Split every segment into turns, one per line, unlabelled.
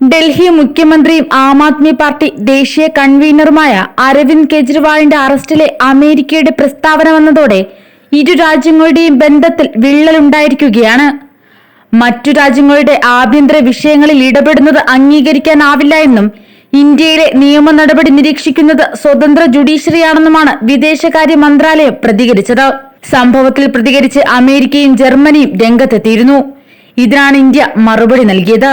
ഡൽഹി മുഖ്യമന്ത്രിയും ആം ആദ്മി പാർട്ടി ദേശീയ കൺവീനറുമായ അരവിന്ദ് കെജ്രിവാളിന്റെ അറസ്റ്റിലെ അമേരിക്കയുടെ പ്രസ്താവന വന്നതോടെ ഇരു രാജ്യങ്ങളുടെയും ബന്ധത്തിൽ വിള്ളലുണ്ടായിരിക്കുകയാണ്. മറ്റു രാജ്യങ്ങളുടെ ആഭ്യന്തര വിഷയങ്ങളിൽ ഇടപെടുന്നത് അംഗീകരിക്കാനാവില്ല എന്നും ഇന്ത്യയിലെ നിയമ നടപടി നിരീക്ഷിക്കുന്നത് സ്വതന്ത്ര ജുഡീഷ്യറിയാണെന്നുമാണ് വിദേശകാര്യ മന്ത്രാലയം പ്രതികരിച്ചത്. സംഭവത്തിൽ പ്രതികരിച്ച് അമേരിക്കയും ജർമ്മനിയും രംഗത്തെത്തിയിരുന്നു. ഇതിനാണ് ഇന്ത്യ മറുപടി നൽകിയത്.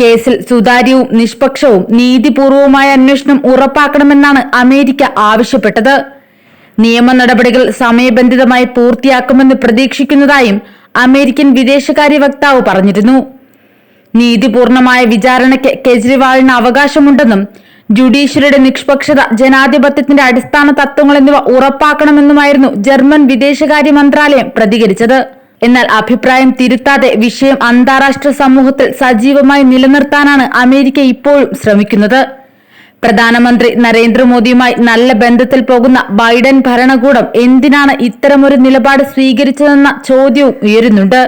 കേസിൽ സുതാര്യവും നിഷ്പക്ഷവും നീതിപൂർവവുമായ അന്വേഷണം ഉറപ്പാക്കണമെന്നാണ് അമേരിക്ക ആവശ്യപ്പെട്ടത്. നിയമ നടപടികൾ സമയബന്ധിതമായി പൂർത്തിയാക്കുമെന്ന് പ്രതീക്ഷിക്കുന്നതായും അമേരിക്കൻ വിദേശകാര്യ വക്താവ് പറഞ്ഞിരുന്നു. നീതിപൂർണമായ വിചാരണയ്ക്ക് കെജ്രിവാളിന് അവകാശമുണ്ടെന്നും ജുഡീഷ്യറിയുടെ നിഷ്പക്ഷത ജനാധിപത്യത്തിന്റെ അടിസ്ഥാന തത്വങ്ങൾ എന്നിവ ഉറപ്പാക്കണമെന്നുമായിരുന്നു ജർമ്മൻ വിദേശകാര്യ മന്ത്രാലയം പ്രതികരിച്ചത്. എന്നാൽ അഭിപ്രായം തിരുത്താതെ വിഷയം അന്താരാഷ്ട്ര സമൂഹത്തിൽ സജീവമായി നിലനിർത്താനാണ് അമേരിക്ക ഇപ്പോഴും ശ്രമിക്കുന്നത്. പ്രധാനമന്ത്രി നരേന്ദ്രമോദിയുമായി നല്ല ബന്ധത്തിൽ പോകുന്ന ബൈഡൻ ഭരണകൂടം എന്തിനാണ് ഇത്തരമൊരു നിലപാട് സ്വീകരിച്ചതെന്ന ചോദ്യവും ഉയരുന്നുണ്ട്.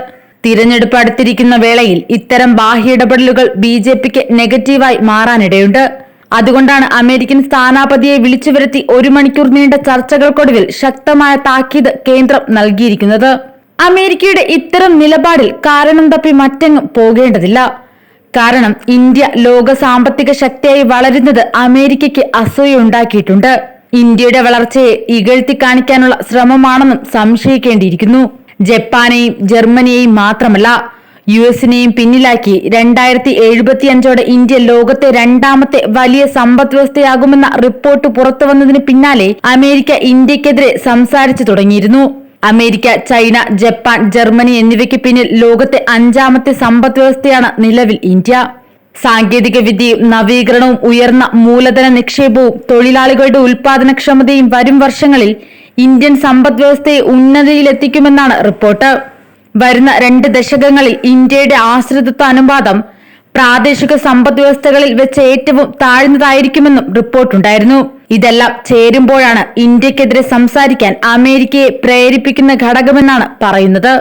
തിരഞ്ഞെടുപ്പ് അടുത്തിരിക്കുന്ന വേളയിൽ ഇത്തരം ബാഹ്യ ഇടപെടലുകൾ ബി ജെ പിക്ക് നെഗറ്റീവായി മാറാനിടയുണ്ട്. അതുകൊണ്ടാണ് അമേരിക്കൻ സ്ഥാനാപതിയെ വിളിച്ചു വരുത്തി ഒരു മണിക്കൂർ നീണ്ട ചർച്ചകൾക്കൊടുവിൽ ശക്തമായ താക്കീത് കേന്ദ്രം നൽകിയിരിക്കുന്നത്. അമേരിക്കയുടെ ഇത്തരം നിലപാടിൽ കാരണം തപ്പി മറ്റെങ്ങും പോകേണ്ടതില്ല. കാരണം ഇന്ത്യ ലോക സാമ്പത്തിക ശക്തിയായി വളരുന്നത് അമേരിക്കയ്ക്ക് അസൂയുണ്ടാക്കിയിട്ടുണ്ട്. ഇന്ത്യയുടെ വളർച്ചയെ ഇകഴ്ത്തി കാണിക്കാനുള്ള ശ്രമമാണെന്നും സംശയിക്കേണ്ടിയിരിക്കുന്നു. ജപ്പാനെയും ജർമ്മനിയെയും മാത്രമല്ല യു എസിനെയും പിന്നിലാക്കി രണ്ടായിരത്തി എഴുപത്തിയഞ്ചോടെ ഇന്ത്യ ലോകത്തെ രണ്ടാമത്തെ വലിയ സമ്പദ് വ്യവസ്ഥയാകുമെന്ന റിപ്പോർട്ട് പുറത്തുവന്നതിന് പിന്നാലെ അമേരിക്ക ഇന്ത്യക്കെതിരെ സംസാരിച്ചു തുടങ്ങിയിരുന്നു. അമേരിക്ക ചൈന ജപ്പാൻ ജർമ്മനി എന്നിവയ്ക്ക് പിന്നിൽ ലോകത്തെ അഞ്ചാമത്തെ സമ്പദ് വ്യവസ്ഥയാണ് നിലവിൽ ഇന്ത്യ. സാങ്കേതിക വിദ്യയും നവീകരണവും ഉയർന്ന മൂലധന നിക്ഷേപവും തൊഴിലാളികളുടെ ഉൽപാദനക്ഷമതയും വരും വർഷങ്ങളിൽ ഇന്ത്യൻ സമ്പദ് വ്യവസ്ഥയെ ഉന്നതിയിലെത്തിക്കുമെന്നാണ് റിപ്പോർട്ട്. വരുന്ന രണ്ട് ദശകങ്ങളിൽ ഇന്ത്യയുടെ ആശ്രിതത്വ അനുപാതം പ്രാദേശിക സമ്പദ് വ്യവസ്ഥകളിൽ വെച്ച് ഏറ്റവും താഴ്ന്നതായിരിക്കുമെന്നും റിപ്പോർട്ടുണ്ടായിരുന്നു. ഇതെല്ലാം ചേരുമ്പോഴാണ് ഇന്ത്യക്കെതിരെ സംസാരിക്കാൻ അമേരിക്കയെ പ്രേരിപ്പിക്കുന്ന ഘടകമെന്നാണ് പറയുന്നത്.